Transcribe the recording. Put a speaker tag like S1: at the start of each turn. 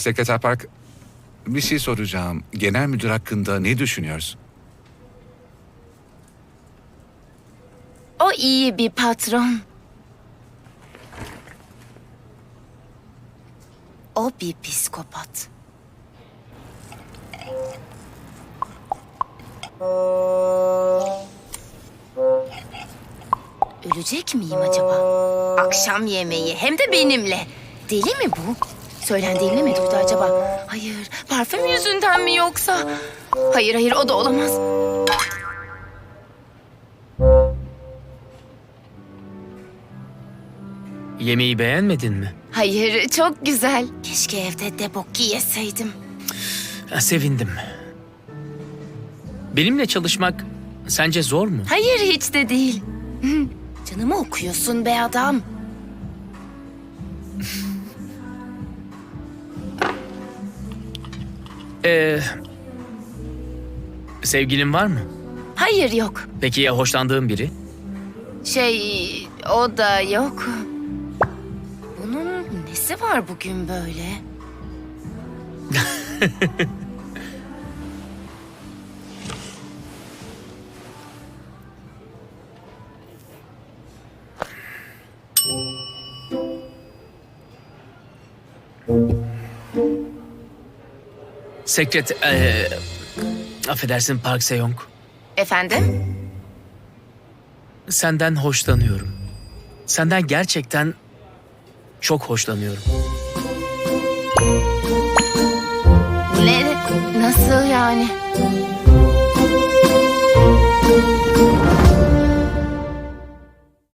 S1: Sekreter Park, bir şey soracağım. Genel müdür hakkında ne düşünüyorsun?
S2: O iyi bir patron. O bir psikopat. Ölecek miyim acaba? Akşam yemeği hem de benimle. Deli mi bu? Söylendiğini mi duydu acaba? Hayır, parfüm yüzünden mi yoksa? Hayır hayır o da olamaz.
S3: Yemeği beğenmedin mi?
S2: Hayır, çok güzel. Keşke evde debokki yeseydim.
S3: Sevindim. Benimle çalışmak sence zor mu?
S2: Hayır, hiç de değil. Canımı okuyorsun be adam.
S3: Ee, sevgilin var mı?
S2: Hayır yok.
S3: Peki ya hoşlandığın biri?
S2: Şey, o da yok. Bunun nesi var bugün böyle?
S3: Sekret... ee, affedersin Park Seyong.
S2: Efendim?
S3: Senden hoşlanıyorum. Senden gerçekten çok hoşlanıyorum.
S2: Ne? Nasıl yani?